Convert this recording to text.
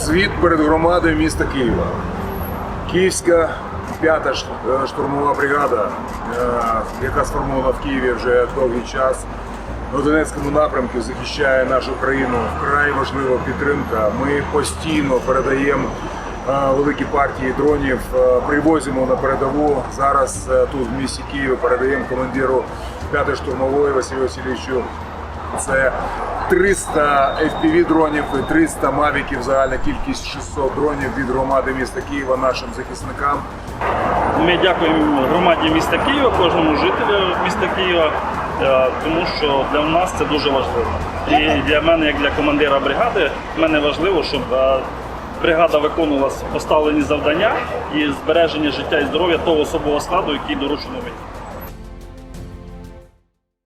Звіт перед громадою міста Києва. Київська п'ята е, штурмова бригада, е, яка сформована в Києві вже довгий час. На Донецькому напрямку захищає нашу країну. Вкрай важлива підтримка. Ми постійно передаємо е, великі партії дронів, привозимо на передову. Зараз тут в місті Києві передаємо командиру 5-ї штурмової Василю Васильовичу це 300 FPV дронів і 300 мавіків. Загальна кількість 600 дронів від громади міста Києва нашим захисникам. Ми дякуємо громаді міста Києва, кожному жителю міста Києва, е, тому що для нас це дуже важливо. І для мене, як для командира бригади, мене важливо, щоб е, бригада виконувала поставлені завдання і збереження життя і здоров'я того особового складу, який доручено мені.